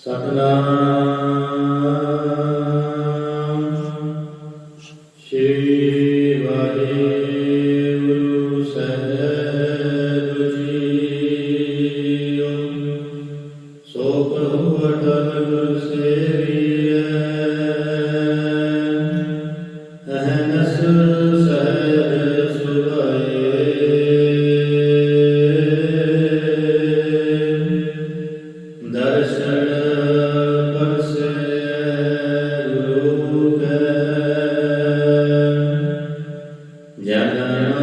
ਸਤਨਾਮ। ਸ਼੍ਰੀ ਵਾਹਿਗੁਰੂ ਸਹਿਬ ਜੀਓ। ਸੋ ਪ੍ਰਭੂ ਅਟਲ ਗੁਰ ਸੇਵੀਐ। ਅਹਨਸ ਸਹਿਬ ਸੁਭਾਏ। ਦਰਸ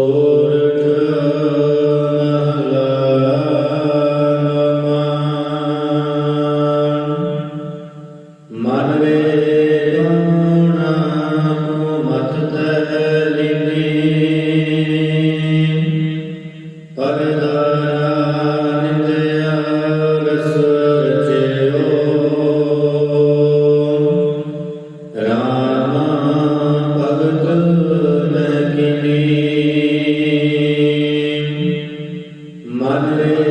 Lord. Money.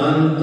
ਅੰਤ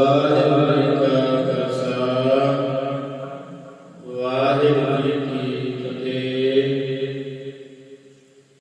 Lord